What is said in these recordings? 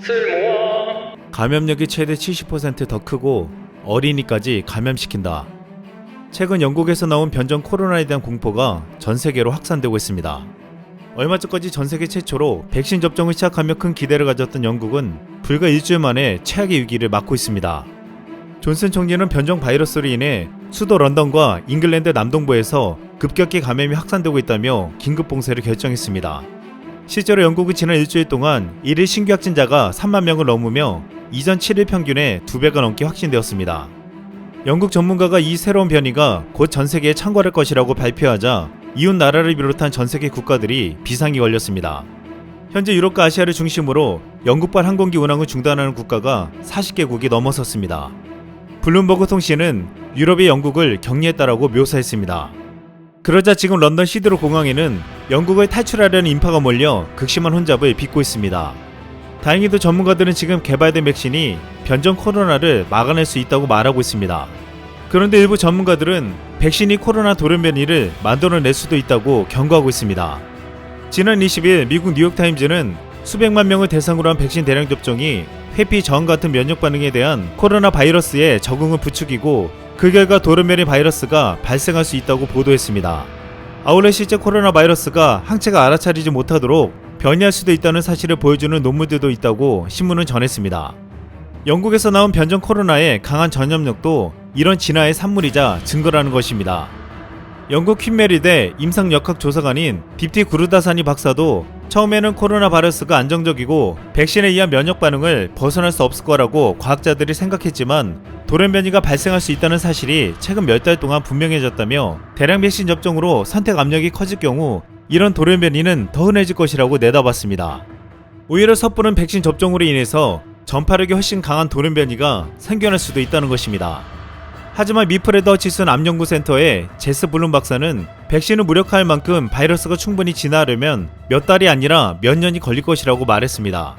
쓸모와 감염력이 최대 70%더 크고 어린이까지 감염시킨다. 최근 영국에서 나온 변종 코로나에 대한 공포가 전 세계로 확산되고 있습니다. 얼마 전까지 전 세계 최초로 백신 접종을 시작하며 큰 기대를 가졌던 영국은 불과 일주일 만에 최악의 위기를 맞고 있습니다. 존슨 총리는 변종 바이러스로 인해 수도 런던과 잉글랜드 남동부에서 급격히 감염이 확산되고 있다며 긴급 봉쇄를 결정했습니다. 실제로 영국은 지난 일주일 동안 일일 신규 확진자가 3만 명을 넘으며 이전 7일 평균의 2배가 넘게 확진되었습니다. 영국 전문가가 이 새로운 변이가 곧 전 세계에 창궐할 것이라고 발표하자 이웃 나라를 비롯한 전 세계 국가들이 비상이 걸렸습니다. 현재 유럽과 아시아를 중심으로 영국발 항공기 운항을 중단하는 국가가 40개국이 넘어섰습니다. 블룸버그 통신은 유럽의 영국을 격리했다라고 묘사했습니다. 그러자 지금 런던 시드로 공항에는 영국을 탈출하려는 인파가 몰려 극심한 혼잡을 빚고 있습니다. 다행히도 전문가들은 지금 개발된 백신이 변종 코로나를 막아낼 수 있다고 말하고 있습니다. 그런데 일부 전문가들은 백신이 코로나 돌연변이를 만들어낼 수도 있다고 경고하고 있습니다. 지난 20일 미국 뉴욕타임즈는 수백만 명을 대상으로 한 백신 대량 접종이 회피 저항 같은 면역 반응에 대한 코로나 바이러스의 적응을 부추기고 그 결과 돌연변이 바이러스가 발생할 수 있다고 보도했습니다. 아울러 실제 코로나 바이러스가 항체가 알아차리지 못하도록 변이할 수도 있다는 사실을 보여주는 논문들도 있다고 신문은 전했습니다. 영국에서 나온 변종 코로나의 강한 전염력도 이런 진화의 산물이자 증거라는 것입니다. 영국 퀸메리대 임상역학 조사관인 딥티 구르다사니 박사도 처음에는 코로나 바이러스가 안정적이고 백신에 의한 면역 반응을 벗어날 수 없을 거라고 과학자들이 생각했지만 돌연변이가 발생할 수 있다는 사실이 최근 몇 달 동안 분명해졌다며 대량 백신 접종으로 선택 압력이 커질 경우 이런 돌연변이는 더 흔해질 것이라고 내다봤습니다. 오히려 섣부른 백신 접종으로 인해서 전파력이 훨씬 강한 돌연변이가 생겨날 수도 있다는 것입니다. 하지만 미프레더 지슨 암연구센터의 제스 블룸 박사는 백신을 무력화할 만큼 바이러스가 충분히 진화하려면 몇 달이 아니라 몇 년이 걸릴 것이라고 말했습니다.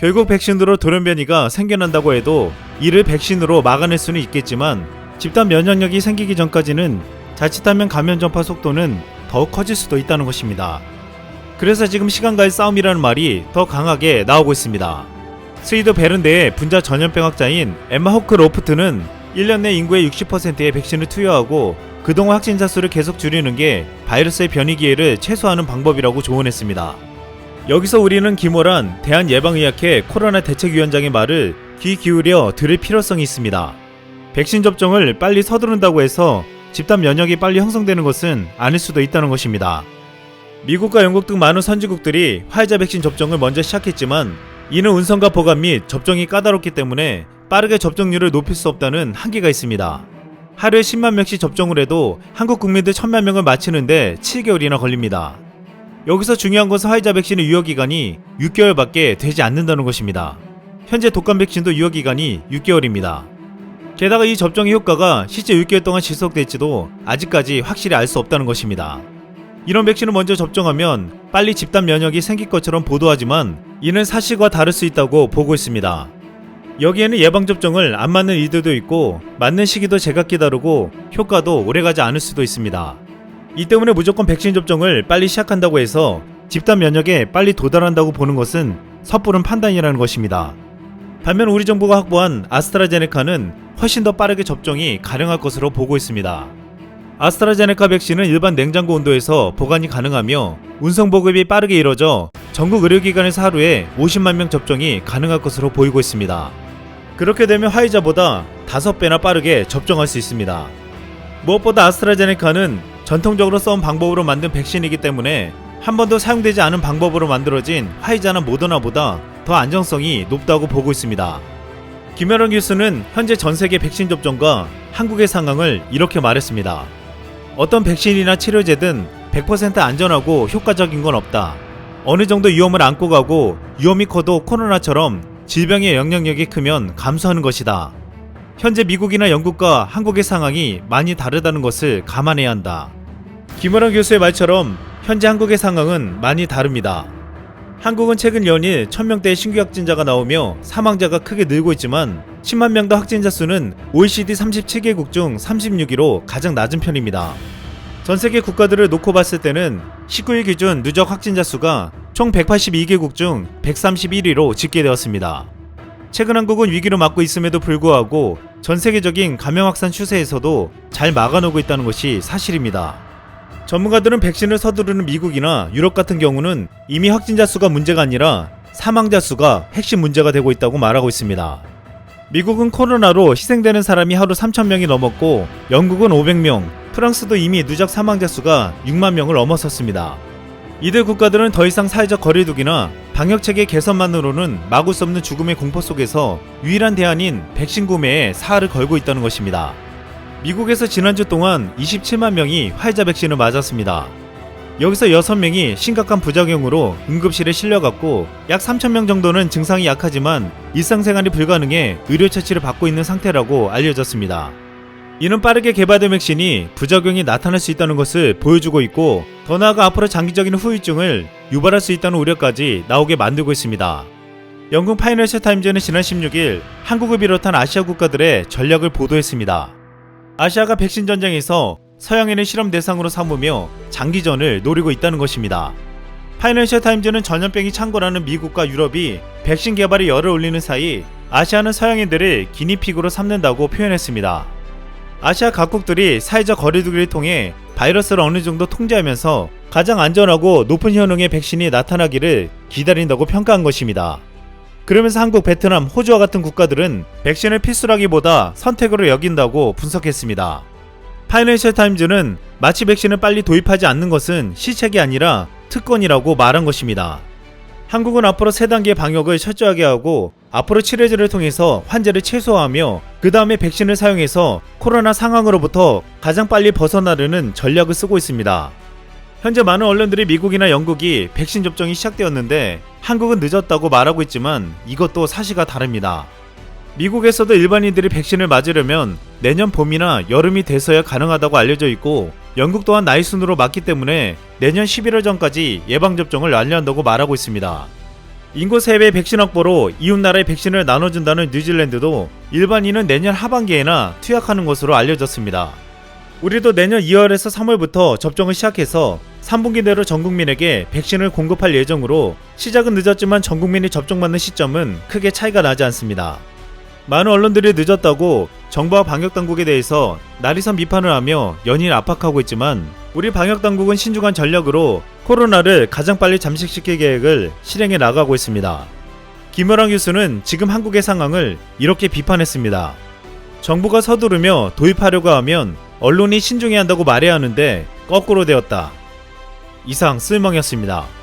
결국 백신으로 돌연변이가 생겨난다고 해도 이를 백신으로 막아낼 수는 있겠지만 집단 면역력이 생기기 전까지는 자칫하면 감염 전파 속도는 더욱 커질 수도 있다는 것입니다. 그래서 지금 시간과의 싸움이라는 말이 더 강하게 나오고 있습니다. 스위드 베른대의 분자 전염병 학자인 엠마 호크 로프트는 1년 내 인구의 60%의 백신을 투여하고 그동안 확진자 수를 계속 줄이는 게 바이러스의 변이 기회를 최소화하는 방법이라고 조언했습니다. 여기서 우리는 김호란 대한예방의학회 코로나 대책위원장의 말을 귀 기울여 들을 필요성이 있습니다. 백신 접종을 빨리 서두른다고 해서 집단 면역이 빨리 형성되는 것은 아닐 수도 있다는 것입니다. 미국과 영국 등 많은 선진국들이 화이자 백신 접종을 먼저 시작했지만 이는 운송과 보관 및 접종이 까다롭기 때문에 빠르게 접종률을 높일 수 없다는 한계가 있습니다. 하루에 10만 명씩 접종을 해도 한국 국민들 1000만 명을 맞히는데 7개월이나 걸립니다. 여기서 중요한 것은 화이자 백신의 유효 기간이 6개월밖에 되지 않는다는 것입니다. 현재 독감 백신도 유효 기간이 6개월입니다. 게다가 이 접종의 효과가 실제 6개월 동안 지속될지도 아직까지 확실히 알 수 없다는 것입니다. 이런 백신을 먼저 접종하면 빨리 집단 면역이 생길 것처럼 보도하지만 이는 사실과 다를 수 있다고 보고 있습니다. 여기에는 예방접종을 안 맞는 이들도 있고 맞는 시기도 제각기 다르고 효과도 오래가지 않을 수도 있습니다. 이 때문에 무조건 백신 접종을 빨리 시작한다고 해서 집단 면역에 빨리 도달한다고 보는 것은 섣부른 판단이라는 것입니다. 반면 우리 정부가 확보한 아스트라제네카는 훨씬 더 빠르게 접종이 가능할 것으로 보고 있습니다. 아스트라제네카 백신은 일반 냉장고 온도에서 보관이 가능하며 운송 보급이 빠르게 이뤄져 전국 의료기관에서 하루에 50만 명 접종이 가능할 것으로 보이고 있습니다. 그렇게 되면 화이자보다 5배나 빠르게 접종할 수 있습니다. 무엇보다 아스트라제네카는 전통적으로 써온 방법으로 만든 백신이기 때문에 한 번도 사용되지 않은 방법으로 만들어진 화이자나 모더나보다 더 안정성이 높다고 보고 있습니다. 김현원 교수는 현재 전 세계 백신 접종과 한국의 상황을 이렇게 말했습니다. 어떤 백신이나 치료제든 100% 안전하고 효과적인 건 없다. 어느 정도 위험을 안고 가고 위험이 커도 코로나처럼 질병의 영향력이 크면 감소하는 것이다. 현재 미국이나 영국과 한국의 상황이 많이 다르다는 것을 감안해야 한다. 김원환 교수의 말처럼 현재 한국의 상황은 많이 다릅니다. 한국은 최근 연일 1000명대의 신규 확진자가 나오며 사망자가 크게 늘고 있지만 10만 명대 확진자 수는 OECD 37개국 중 36위로 가장 낮은 편입니다. 전 세계 국가들을 놓고 봤을 때는 19일 기준 누적 확진자 수가 총 182개국 중 131위로 집계되었습니다. 최근 한국은 위기를 맞고 있음에도 불구하고 전 세계적인 감염 확산 추세에서도 잘 막아놓고 있다는 것이 사실입니다. 전문가들은 백신을 서두르는 미국이나 유럽 같은 경우는 이미 확진자 수가 문제가 아니라 사망자 수가 핵심 문제가 되고 있다고 말하고 있습니다. 미국은 코로나로 희생되는 사람이 하루 3,000명이 넘었고 영국은 500명, 프랑스도 이미 누적 사망자 수가 6만 명을 넘어섰습니다. 이들 국가들은 더 이상 사회적 거리두기나 방역 체계 개선만으로는 막을 수 없는 죽음의 공포 속에서 유일한 대안인 백신 구매에 사활을 걸고 있다는 것입니다. 미국에서 지난주 동안 27만 명이 화이자 백신을 맞았습니다. 여기서 6명이 심각한 부작용으로 응급실에 실려갔고 약 3,000명 정도는 증상이 약하지만 일상생활이 불가능해 의료 처치를 받고 있는 상태라고 알려졌습니다. 이는 빠르게 개발된 백신이 부작용이 나타날 수 있다는 것을 보여주고 있고 더 나아가 앞으로 장기적인 후유증을 유발할 수 있다는 우려까지 나오게 만들고 있습니다. 영국 파이낸셜 타임즈는 지난 16일 한국을 비롯한 아시아 국가들의 전략을 보도했습니다. 아시아가 백신 전쟁에서 서양인을 실험 대상으로 삼으며 장기전을 노리고 있다는 것입니다. 파이낸셜 타임즈는 전염병이 창궐하는 미국과 유럽이 백신 개발에 열을 올리는 사이 아시아는 서양인들을 기니픽으로 삼는다고 표현했습니다. 아시아 각국들이 사회적 거리두기를 통해 바이러스를 어느 정도 통제하면서 가장 안전하고 높은 효능의 백신이 나타나기를 기다린다고 평가한 것입니다. 그러면서 한국, 베트남, 호주와 같은 국가들은 백신을 필수라기보다 선택으로 여긴다고 분석했습니다. 파이낸셜 타임즈는 마치 백신을 빨리 도입하지 않는 것은 시책이 아니라 특권이라고 말한 것입니다. 한국은 앞으로 세 단계 방역을 철저하게 하고 앞으로 치료제를 통해서 환자를 최소화하며 그 다음에 백신을 사용해서 코로나 상황으로부터 가장 빨리 벗어나려는 전략을 쓰고 있습니다. 현재 많은 언론들이 미국이나 영국이 백신 접종이 시작되었는데 한국은 늦었다고 말하고 있지만 이것도 사실과 다릅니다. 미국에서도 일반인들이 백신을 맞으려면 내년 봄이나 여름이 돼서야 가능하다고 알려져 있고 영국 또한 나이 순으로 맞기 때문에 내년 11월 전까지 예방접종을 완료한다고 말하고 있습니다. 인구 3배 백신 확보로 이웃나라에 백신을 나눠준다는 뉴질랜드도 일반인은 내년 하반기에나 투약하는 것으로 알려졌습니다. 우리도 내년 2월에서 3월부터 접종을 시작해서 3분기 내로 전 국민에게 백신을 공급할 예정으로 시작은 늦었지만 전 국민이 접종받는 시점은 크게 차이가 나지 않습니다. 많은 언론들이 늦었다고 정부와 방역 당국에 대해서 날이선 비판을 하며 연일 압박하고 있지만 우리 방역 당국은 신중한 전략으로 코로나를 가장 빨리 잠식시킬 계획을 실행해 나가고 있습니다. 김여랑 교수는 지금 한국의 상황을 이렇게 비판했습니다. 정부가 서두르며 도입하려고 하면 언론이 신중해야 한다고 말해야 하는데 거꾸로 되었다. 이상 쓸멍이었습니다.